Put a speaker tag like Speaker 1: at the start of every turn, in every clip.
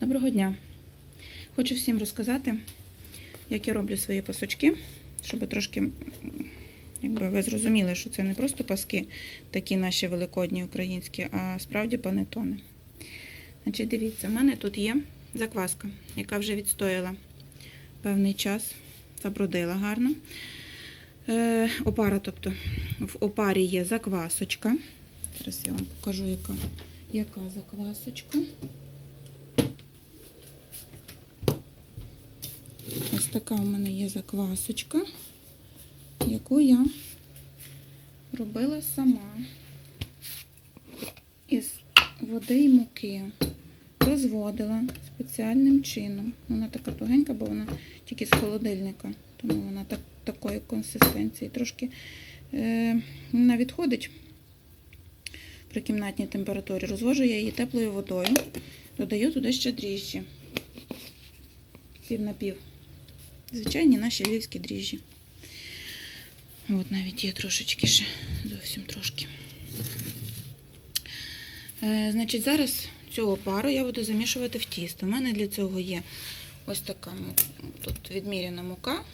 Speaker 1: Доброго дня! Хочу всім розказати, як я роблю свої пасочки, щоб трошки, якби ви зрозуміли, що це не просто паски, такі наші великодні українські, а справді панетони. Значить, дивіться, в мене тут є закваска, яка вже відстояла певний час, забродила гарно. Е, опара, тобто в опарі є заквасочка. Зараз я вам покажу, яка, яка заквасочка. Така у мене є заквасочка, яку я робила сама із води і муки. Розводила спеціальним чином. Вона така тугенька, бо вона тільки з холодильника, тому вона так, такої консистенції. Трошки е, вона відходить при кімнатній температурі. Розвожу я її теплою водою, додаю туди ще дріжджі. Пів на пів. Звичайні наші львівські дріжджі. От навіть є трошечки ще, зовсім трошки. Е, значить, зараз цю опару я буду замішувати в тісто. У мене для цього є ось така тут відміряна мука.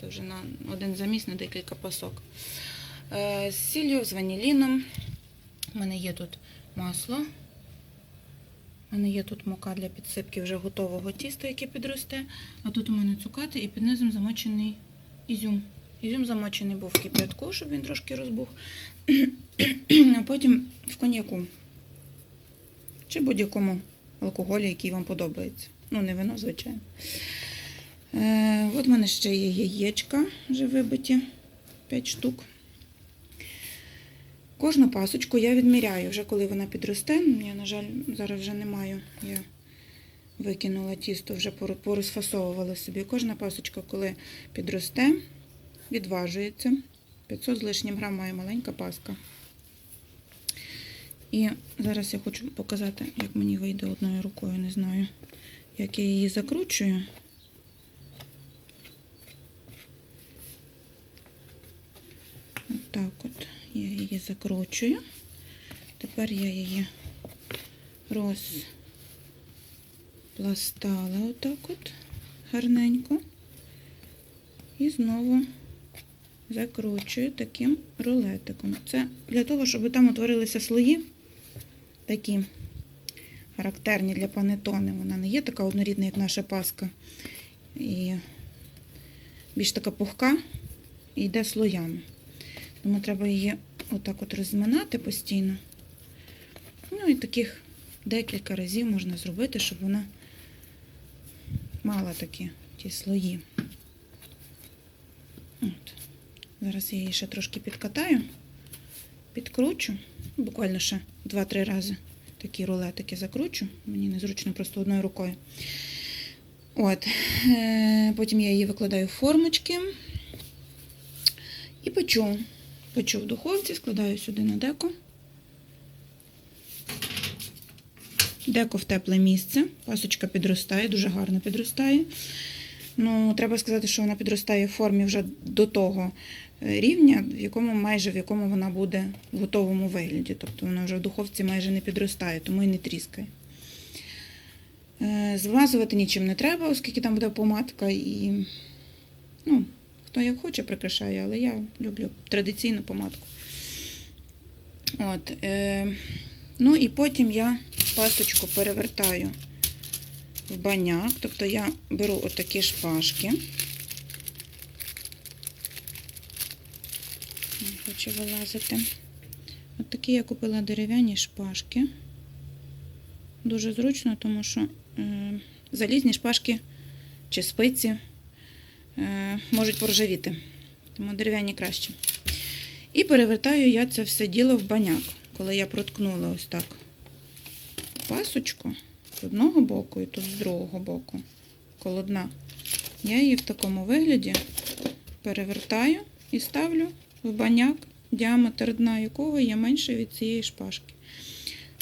Speaker 1: Це вже на один заміс на декілька пасок. Е, з сіллю, з ваніліном. У мене є тут масло. У мене є тут мука для підсипки вже готового тіста, яке підросте. А тут у мене цукати і під низом замочений ізюм. Ізюм замочений був в кип'ятку, щоб він трошки розбух. А потім в коньяку. Чи будь-якому алкоголі, який вам подобається. Ну, не вино, звичайно. Е, от в мене ще є яєчка вже вибиті 5 штук. Кожну пасочку я відміряю, вже коли вона підросте. Я, на жаль, зараз вже не маю. Я викинула тісто, вже порозфасовувала собі. Кожна пасочка, коли підросте, відважується. 500 з лишнім грам має маленька паска. І зараз я хочу показати, як мені вийде одною рукою, не знаю, як я її закручую. Отак от я її закручую. Тепер я її розпластала отак от гарненько. І знову закручую таким рулетиком. Це для того, щоб там утворилися слої, такі характерні для панетони. Вона не є така однорідна, як наша паска. І більш така пухка і йде слоями. Тому треба її отак от розминати постійно. Ну і таких декілька разів можна зробити, щоб вона мала такі ті слої. От. Зараз я її ще трошки підкатаю, підкручу, буквально ще 2-3 рази такі рулетики закручу. Мені незручно просто одною рукою. От. Е, Потім я її викладаю в формочки і печу. Печу в духовці, складаю сюди на деко. Деко в тепле місце. Пасочка підростає, дуже гарно підростає. Ну, треба сказати, що вона підростає в формі вже до того е, рівня, в якому майже в якому вона буде в готовому вигляді. Тобто вона вже в духовці майже не підростає, тому і не тріскає. Е, Змазувати нічим не треба, оскільки там буде помадка і ну, хто як хоче прикрашає, але я люблю традиційну помадку. От, е, ну і потім я пасочку перевертаю в баняк. Тобто я беру отакі шпажки. Не хочу вилазити. От такі я купила дерев'яні шпажки. Дуже зручно, тому що е, залізні шпажки чи спиці можуть поржавіти. Тому дерев'яні краще. І перевертаю я це все діло в баняк. Коли я проткнула ось так пасочку з одного боку і тут з другого боку, коло дна, я її в такому вигляді перевертаю і ставлю в баняк, діаметр дна якого є менше від цієї шпажки.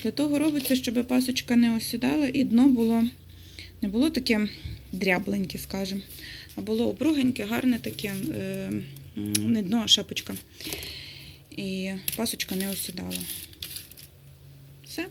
Speaker 1: Для того робиться, щоб пасочка не осідала і дно було не було таке дрябленьке, скажімо, було опругеньке, гарне таке, е, не дно, а шапочка. І пасочка не осідала. Все.